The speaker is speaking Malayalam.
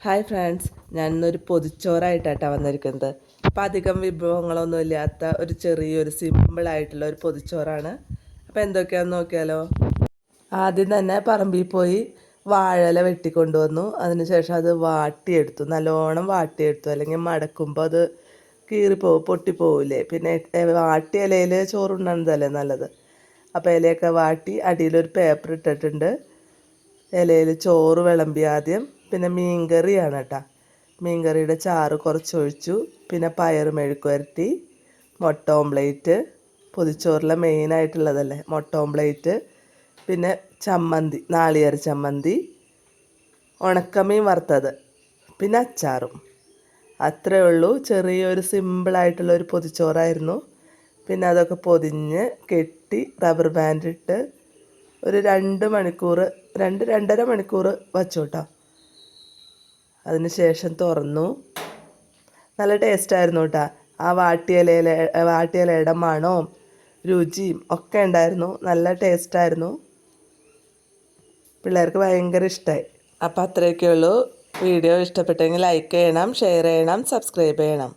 ഹായ് ഫ്രണ്ട്സ് ഞാൻ ഇന്നൊരു പൊതിച്ചോറായിട്ടാണ് വന്നിരിക്കുന്നത്. അപ്പം അധികം വിഭവങ്ങളൊന്നും ഇല്ലാത്ത ഒരു ചെറിയൊരു സിമ്പിളായിട്ടുള്ള ഒരു പൊതിച്ചോറാണ്. അപ്പോൾ എന്തൊക്കെയാണെന്ന് നോക്കിയാലോ? ആദ്യം തന്നെ പറമ്പിൽ പോയി വാഴല വെട്ടിക്കൊണ്ടുവന്നു. അതിനുശേഷം അത് വാട്ടിയെടുത്തു. നല്ലോണം വാട്ടിയെടുത്തു. അല്ലെങ്കിൽ മടക്കുമ്പോൾ അത് കീറിപ്പോവും പൊട്ടിപ്പോവില്ലേ പിന്നെ വാട്ടി ഇലയിൽ ചോറുണ്ണുന്നതല്ലേ നല്ലത്. അപ്പോൾ ഇലയൊക്കെ വാട്ടി അടിയിലൊരു പേപ്പർ ഇട്ടിട്ടുണ്ട്. ഇലയിൽ ചോറ് വിളമ്പി ആദ്യം. പിന്നെ മീൻ മീൻകറിയാണ് കേട്ടോ മീൻകറിയുടെ ചാറ് കുറച്ച് ഒഴിച്ചു പിന്നെ പയർ മെഴുക്കുവരട്ടി മുട്ട ഓംപ്ലേറ്റ് പൊതിച്ചോറിലെ മെയിനായിട്ടുള്ളതല്ലേ മുട്ട ഓംപ്ലേറ്റ് പിന്നെ ചമ്മന്തി നാളികേര ചമ്മന്തി ഉണക്കമീൻ വറുത്തത് പിന്നെ അച്ചാറും. അത്രേ ഉള്ളൂ. ചെറിയൊരു സിമ്പിളായിട്ടുള്ള ഒരു പൊതിച്ചോറായിരുന്നു. പിന്നെ അതൊക്കെ പൊതിഞ്ഞ് കെട്ടി റബ്ബർ ബാൻഡ് ഇട്ട് ഒരു രണ്ട് മണിക്കൂർ രണ്ട് രണ്ടര മണിക്കൂർ വച്ചു കേട്ടോ അതിന് ശേഷം തുറന്നു. നല്ല ടേസ്റ്റായിരുന്നു കേട്ടോ ആ വാട്ടിയലയിലെ വാട്ടിയിലയുടെ മണവും രുചിയും ഒക്കെ ഉണ്ടായിരുന്നു. നല്ല ടേസ്റ്റായിരുന്നു പിള്ളേർക്ക് ഭയങ്കര ഇഷ്ടമായി അപ്പോൾ അത്രയൊക്കെ ഉള്ളൂ വീഡിയോ ഇഷ്ടപ്പെട്ടെങ്കിൽ ലൈക്ക് ചെയ്യണം ഷെയർ ചെയ്യണം സബ്സ്ക്രൈബ് ചെയ്യണം.